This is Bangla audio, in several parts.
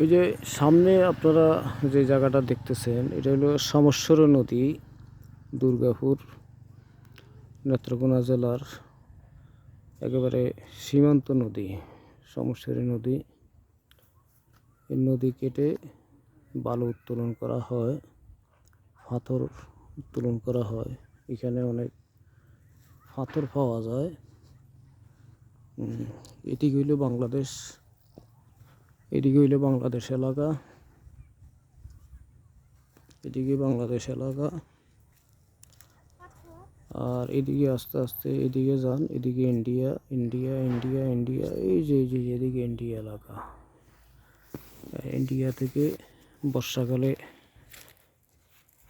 এই যে সামনে আপনারা যে জায়গাটা দেখতেছেন, এটা হলো সমস্বর নদী, দুর্গাপুর, নেত্রকোনা জেলার একেবারে সীমান্ত নদী, সমস্বরী নদী। এই নদী কেটে বালু উত্তোলন করা হয়, পাথর উত্তোলন করা হয়। এখানে অনেক পাথর পাওয়া যায়। এটি হইল বাংলাদেশ এদিকে হইল বাংলাদেশ এলাকা। এদিকে বাংলাদেশ এলাকা। আর এদিকে আস্তে আস্তে এদিকে যান এদিকে ইন্ডিয়া ইন্ডিয়া ইন্ডিয়া ইন্ডিয়া এই যে এই যে এদিকে ইন্ডিয়া এলাকা। ইন্ডিয়া থেকে বর্ষাকালে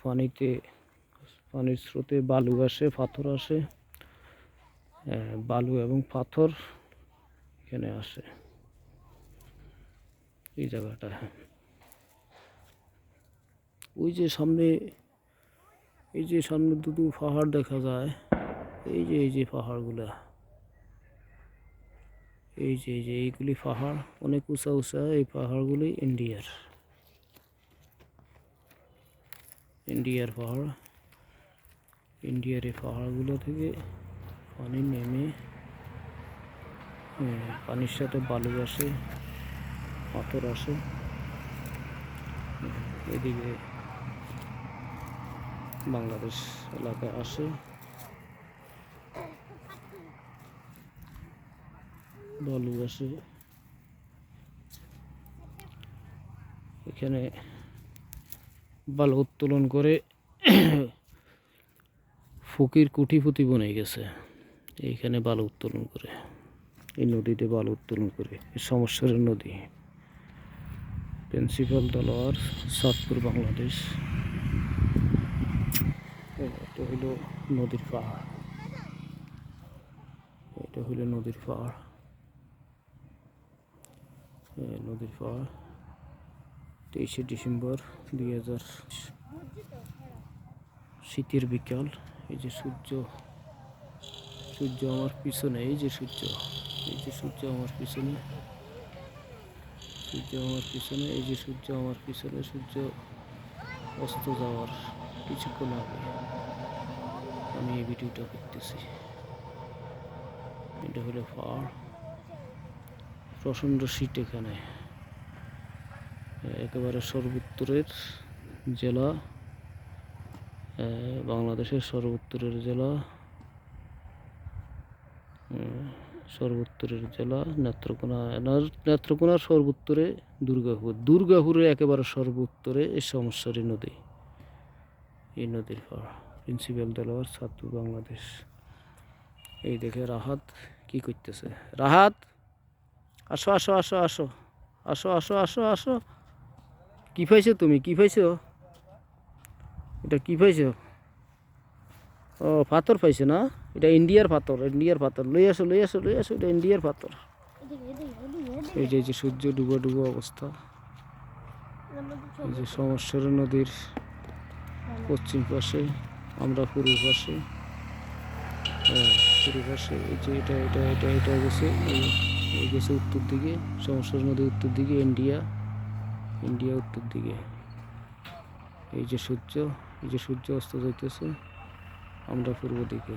পানিতে পানির স্রোতে বালু আসে পাথর আসে। আহ, বালু এবং পাথর এখানে আসে। এই জায়গাটা হ্যাঁ। ওই যে সামনে, এই যে সামনে দুটো পাহাড় দেখা যায়, এই যে এই যে পাহাড়গুলা, এই যে এই যে, এইগুলি পাহাড়, অনেক উঁচা উঁচা, এই পাহাড়গুলি ইন্ডিয়ার। ইন্ডিয়ার পাহাড়, ইন্ডিয়ার এই পাহাড়গুলো থেকে পানি নেমে পানির সাথে বালু আসে। পাথর আসে এদিকে বাংলাদেশ এলাকায় আসে বালু আসে এখানে বালু উত্তোলন করে ফকির কুটিপুতি বনে গেছে। এইখানে বালু উত্তোলন করে। এই নদীতে বালু উত্তোলন করে। সমস্যার নদী। প্রিন্সিপাল দলোয়ার সাতপুর বাংলাদেশ। এটা হইল নদীর পাহাড় এটা হইল নদীর পাহাড় নদীর পাহাড় তেইশে ডিসেম্বর দুই হাজার শীতের বিকাল। এই যে সূর্য সূর্য আমার পিছনে, এই যে সূর্য, এই যে সূর্য আমার পিছনে। সূর্য আমার পিছনে, এই যে সূর্য আমার পিছনে, সূর্য অস্ত যাওয়ার কিছুক্ষণ আগে আমি এই ভিডিওটা করতেছি। এটা হলো পাহাড়, প্রচণ্ড শীত এখানে। একেবারে সর্বোত্তরের জেলা বাংলাদেশের সর্বোত্তরের জেলা। সর্বোত্তরের জেলা, নেত্রকোনা নেত্রকোনার সর্বোত্তরে দুর্গাপুর। দুর্গাপুরে একেবারে সর্বোত্তরে এই সমস্যারী নদী। এই নদীর পাড়, প্রিন্সিপাল দেলোয়ার, ছাত্র বাংলাদেশ। এই দেখে রাহাত কি করতেছে? রাহাত! আসো আসো আসো আসো। আসো আসো আসো আসো। কী পাইছো তুমি? কী পাইছো? এটা কী পাইছো? ও, পাথর পাইছো না? এটা ইন্ডিয়ার পাথর ইন্ডিয়ার পাথর। লই আসো লই আসো লই আসো, এটা ইন্ডিয়ার পাথর। এই যে যে সূর্য ডুবো ডুবো অবস্থা। এই যে সমস্যার নদীর পশ্চিম পাশে, আমরা পূর্ব পাশে। হ্যাঁ পূর্ব পাশে, এই যে এটা এটা এটা এটা গেছে এই গেছে উত্তর দিকে। সমস্যার নদী উত্তর দিকে, ইন্ডিয়া। ইন্ডিয়া উত্তর দিকে। এই যে সূর্য, এই যে সূর্য অস্ত যাইতেছে, আমরা পূর্ব দিকে।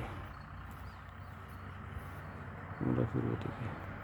থেকে